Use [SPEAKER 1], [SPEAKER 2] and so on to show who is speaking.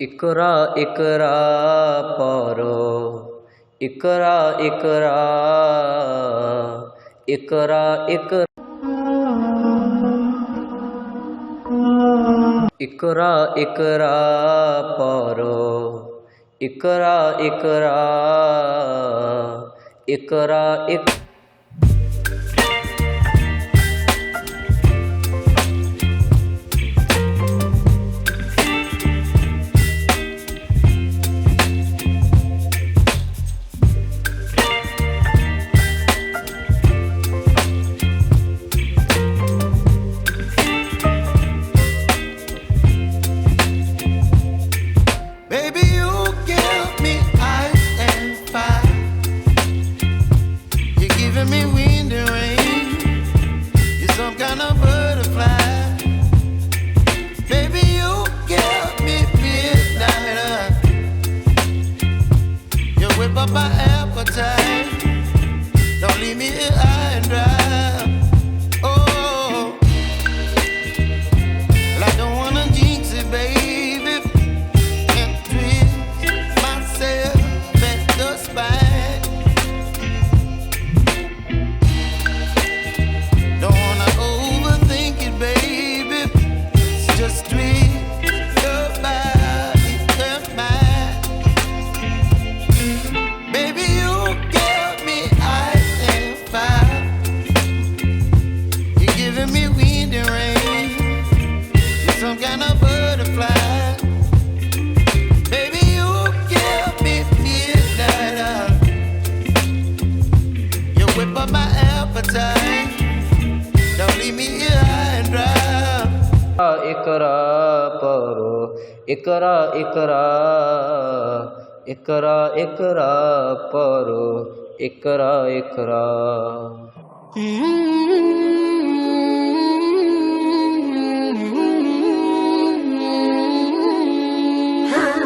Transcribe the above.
[SPEAKER 1] इकरा इकरा पारो। इकरा इकरा इकरा इकरा। इकरा इकरा परो। इकरा
[SPEAKER 2] इकरा इकरा इक Me rain. You're some kind of butterfly. Baby, you me midnight. You whip up my appetite. Don't leave me here high and dry. some kind of butterfly. Baby, you give me that I, you whip up my appetite. Don't leave me here dry.
[SPEAKER 1] Paro, इकरा इकरा परो इकरा
[SPEAKER 3] इकरा